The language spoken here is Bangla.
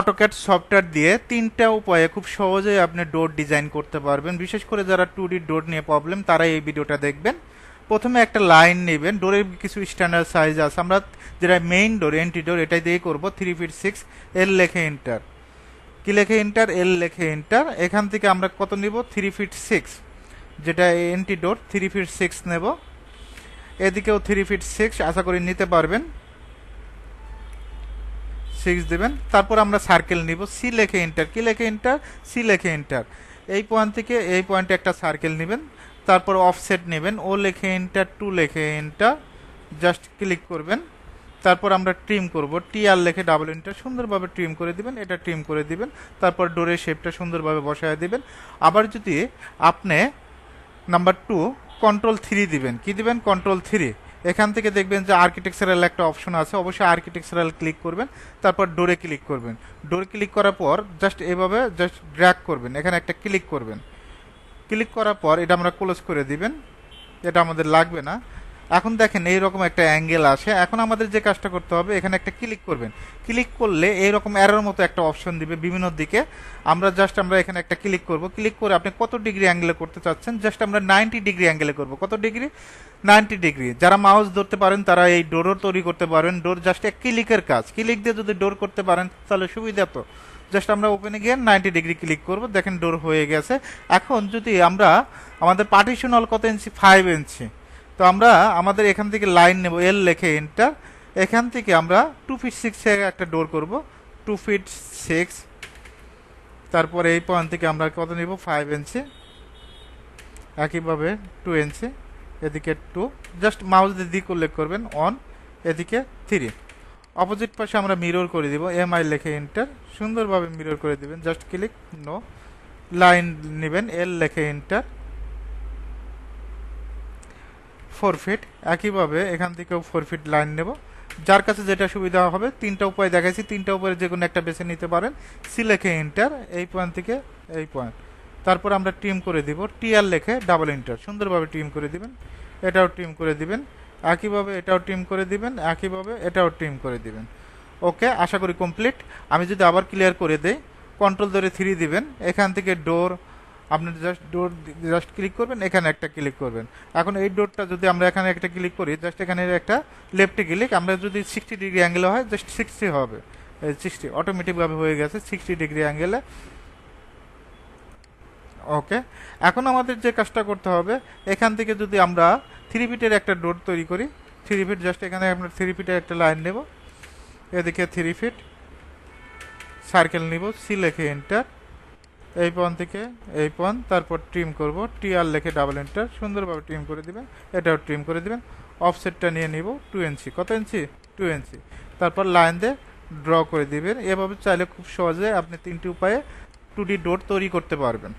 অটোক্যাড সফটওয়্যার দিয়ে তিনটা উপায়ে খুব সহজেই আপনি ডোর ডিজাইন করতে পারবেন। বিশেষ করে যারা টু ডি ডোর নিয়ে প্রবলেম তারা এই ভিডিওটা দেখবেন। প্রথমে একটা লাইন নেবেন। ডোরের কিছু স্ট্যান্ডার্ড সাইজ আছে। আমরা যেটা মেইন ডোর এন্ট্রি ডোর এটাই দিয়ে করব। থ্রি ফিট সিক্স এল লেখে এন্টার কি লেখে এন্টার এল লেখে এন্টার এখান থেকে আমরা কত নিব? থ্রি ফিট সিক্স যেটা entry door three feet six নেব। এদিকেও থ্রি ফিট সিক্স আশা করি নিতে পারবেন। সিক্স দেবেন। তারপর আমরা সার্কেল নিব। সি লেখে এন্টার কি লেখে এন্টার সি লেখে এন্টার এই পয়েন্ট থেকে এই পয়েন্টে একটা সার্কেল নেবেন। তারপর অফসেট নেবেন। ও লেখে এন্টার টু লেখে এন্টার জাস্ট ক্লিক করবেন। তারপর আমরা ট্রিম করব। টি আর লেখে ডাবল এন্টার সুন্দরভাবে ট্রিম করে দিবেন। এটা ট্রিম করে দিবেন। তারপর ডোরের শেপটা সুন্দরভাবে বসায় দিবেন। আবার যদি আপনি নাম্বার টু কন্ট্রোল থ্রি দিবেন। কি দিবেন? কন্ট্রোল থ্রি এখান থেকে দেখবেন যে আর্কিটেকচারাল একটা অপশন আছে। অবশ্যই আর্কিটেকচারাল ক্লিক করবেন, তারপর ডোরে ক্লিক করবেন। ডোরে ক্লিক করার পর জাস্ট এভাবে জাস্ট ড্র্যাগ করবেন। এখানে একটা ক্লিক করবেন। ক্লিক করার পর এটা আমরা ক্লোজ করে দিবেন। এটা আমাদের লাগবে না। এখন দেখেন এইরকম একটা অ্যাঙ্গেল আসে এখন আমাদের যে কাজটা করতে হবে, এখানে একটা ক্লিক করবেন। ক্লিক করলে এইরকম অ্যারোর মতো একটা অপশন দিবে বিভিন্ন দিকে। আমরা জাস্ট আমরা এখানে একটা ক্লিক করব। ক্লিক করে আপনি কত ডিগ্রি অ্যাঙ্গেলে করতে চাচ্ছেন, জাস্ট আমরা নাইনটি ডিগ্রি অ্যাঙ্গেলে করব। কত ডিগ্রি? Ninety degree. যারা মাউস ধরতে পারেন, তারা এই ডোরও তৈরি করতে পারেন। ডোর জাস্ট এক ক্লিকের কাজ। ক্লিক দিয়ে যদি ডোর করতে পারেন, তাহলে সুবিধা তো। জাস্ট আমরা ওপেনে গিয়ে নাইনটি ডিগ্রি ক্লিক করব। দেখেন ডোর হয়ে গেছে। এখন যদি আমরা, আমাদের পার্টিশন হল কত ইঞ্চি? Five inch. তো আমরা আমাদের এখান থেকে লাইন নেব এল লেখে এন্টার এখান থেকে আমরা টু ফিট সিক্স একটা ডোর করব টু ফিট সিক্স তারপরে এই পয়েন্ট থেকে আমরা কত নেব? ফাইভ ইঞ্চি একইভাবে টু ইঞ্চি এদিকে টু জাস্ট মাউস দিয়ে দিক উল্লেখ করবেন অন এদিকে থ্রি অপোজিট পাশে আমরা মিরর করে দিব এম আই লেখে এন্টার সুন্দরভাবে মিরর করে দিবেন জাস্ট ক্লিক নো লাইন নেবেন এল লেখে এন্টার ফোর ফিট একইভাবে এখান থেকেও ফোর ফিট লাইন নেব। যার কাছে যেটা সুবিধা হবে, তিনটা উপায় দেখাইছি, তিনটা উপায়ে যে কোনো একটা বেছে নিতে পারেন। সি লেখে এন্টার এই পয়েন্ট থেকে এই পয়েন্ট তারপর আমরা টিম করে দিব টিআর লেখে ডাবল এন্টার সুন্দরভাবে টিম করে দিবেন, এটাও টিম করে দিবেন, একইভাবে এটাও টিম করে দিবেন, একইভাবে এটাও টিম করে দিবেন। ওকে আশা করি কমপ্লিট আমি যদি আবার ক্লিয়ার করে দেই কন্ট্রোল ধরে থ্রি দিবেন, এখান থেকে ডোর আপনি জাস্ট ডোর জাস্ট ক্লিক করবেন, এখানে একটা ক্লিক করবেন। এখন এই ডোরটা যদি আমরা এখানে একটা ক্লিক করি জাস্ট এখানে একটা লেফটে ক্লিক আমরা যদি সিক্সটি ডিগ্রি অ্যাঙ্গেলে হয় জাস্ট সিক্সটি হবে। সিক্সটি অটোমেটিকভাবে হয়ে গেছে সিক্সটি ডিগ্রি অ্যাঙ্গেলে ওকে এখন আমাদের যে কাজটা করতে হবে, এখান থেকে যদি আমরা থ্রি ফিটের একটা ডোর তৈরি করি থ্রি ফিট জাস্ট এখানে আমরা থ্রি ফিটের একটা লাইন নেব। এদিকে থ্রি ফিট সার্কেল নিব সি লেখে এন্টার এই পন থেকে এই পন তারপর ট্রিম করব। টি আর লেখে ডাবল এন্টার সুন্দরভাবে ট্রিম করে দিবেন। এটাও ট্রিম করে দিবেন। অফসেটটা নিয়ে নিব টু ইঞ্চি কত ইঞ্চি টু ইঞ্চি তারপর লাইন দিয়ে ড্র করে দিবেন। এভাবে চাইলে খুব সহজে আপনি তিনটি উপায়ে টু ডি ডোর তৈরি করতে পারবেন।